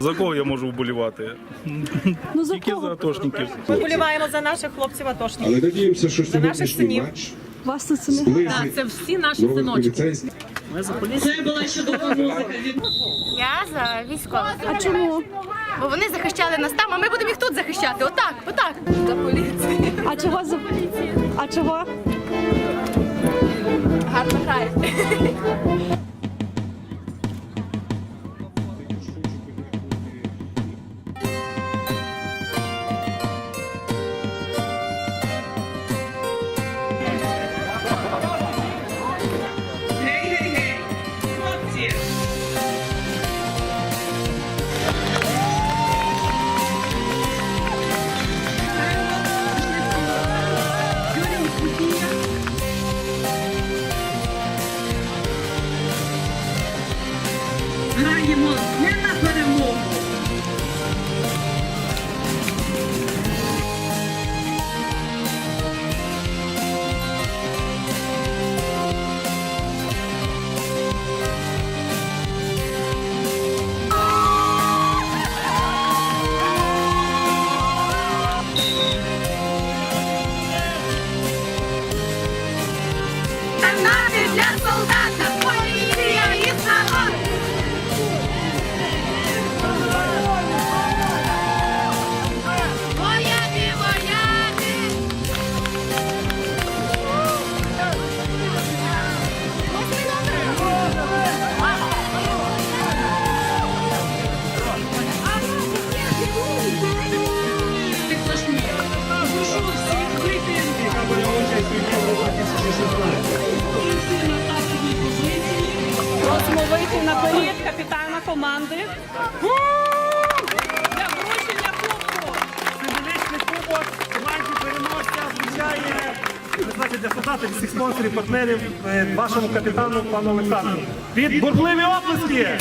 За кого я можу вболівати? Ну за Тільки за атошників. Ми боліваємо за наших хлопців атошників. Але надіємося, що наших сьогоднішній синів. матч Вас тут це не зблизить Це всі наші нових синочки. поліцейських. Це була чудова музика Я за військових. А чому? Бо вони захищали нас там, а ми будемо їх тут захищати. Отак, отак. За поліцію. А чого за А чого? Граємо не на Просимо на наперед капітана команди. Для вручення кубку. Символічний кубок команді переможця вручає для солдатів всіх спонсорів, партнерів е, вашому капітану пану Олександру. Від бурхливі оплески!